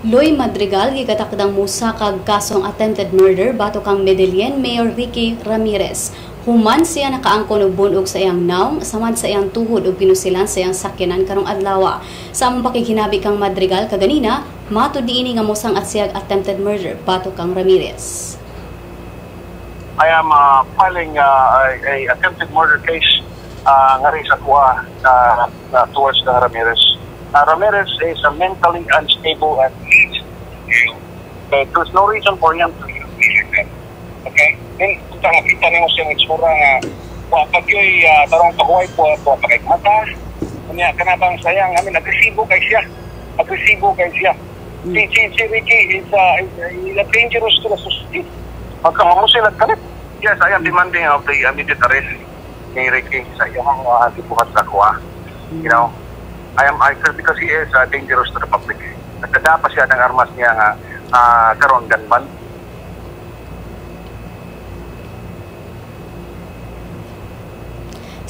Loy Madrigal gigatakdang musa kag kasong attempted murder bato kang Medellin Mayor Ricky Ramirez. Human siya nakaangkon og bunog sa iyang naong samad sa iyang tuhod ug pinusilan sa iyang sakyanan karong adlaw. Sa among pakiginabi kang Madrigal kaganina, matud diini nga musang at siyag attempted murder bato kang Ramirez. I am uh, filing uh, a, a attempted murder case uh, nga rin sa kuha uh, uh, towards the Ramirez. Uh, Ramirez is a mentally unstable and. Okay, there's no reason for him to like that. Okay? Then, kung nakita niyo siya ng itsura nga, wa pag yo'y uh, tarong pahuay po, po pakay mata, kanya kanabang sayang, I mean, agresibo kay siya. Agresibo kay siya. Si, si, si Ricky is, uh, is, uh, dangerous to the society. Magkamamusil at kalit. Yes, I am demanding of the immediate arrest ni Ricky sa iyong uh, dibuhat sa kuha. You know, I am I because he is uh, dangerous to the public. Nagkada pa siya ng armas niya nga uh, karon ganman.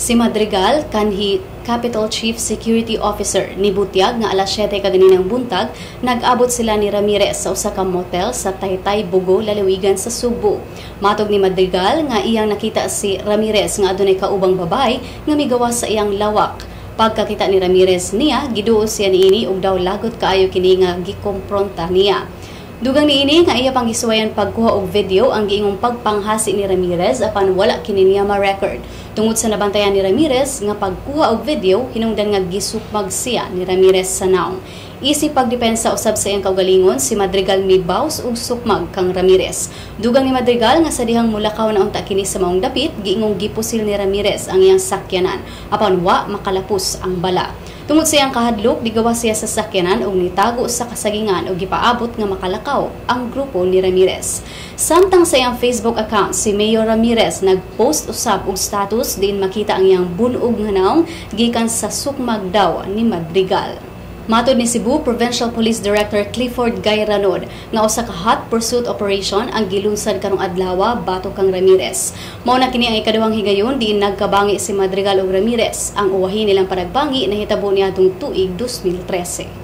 Si Madrigal kanhi Capital Chief Security Officer ni Butyag nga alas 7 kaganinang buntag nag-abot sila ni Ramirez sa usa ka motel sa Taytay Bugo lalawigan sa Subo. Matog ni Madrigal nga iyang nakita si Ramirez nga adunay kaubang babay nga migawas sa iyang lawak. Pagkakita ni Ramirez niya, giduo siya niini og daw lagot kaayo kini nga gikompronta niya. Dugang niini nga iya pang gisuwayan pagkuha og video ang giingong pagpanghasi ni Ramirez apan wala kini niya ma-record. Tungod sa nabantayan ni Ramirez nga pagkuha og video hinungdan nga gisukmag siya ni Ramirez sa naong. Isip pagdepensa usab sa iyang kaugalingon si Madrigal mibaws ug sukmag kang Ramirez. Dugang ni Madrigal nga sa dihang mulakaw na unta kini sa maong dapit giingong gipusil ni Ramirez ang iyang sakyanan apan wa makalapos ang bala. Tungod sa iyang kahadlok, digawa siya sa sakyanan ug nitago sa kasagingan ug gipaabot nga makalakaw ang grupo ni Ramirez. Samtang sa iyang Facebook account, si Mayor Ramirez nagpost usab og status din makita ang iyang bunog nga naong gikan sa sukmag daw ni Madrigal. Matod ni Cebu Provincial Police Director Clifford Guy Ranod nga usa ka hot pursuit operation ang gilunsad karong adlaw batok kang Ramirez. Mao na kini ang ikaduhang higayon diin nagkabangi si Madrigal ug Ramirez. Ang uwahin nilang panagbangi nahitabo niadtong tuig 2013.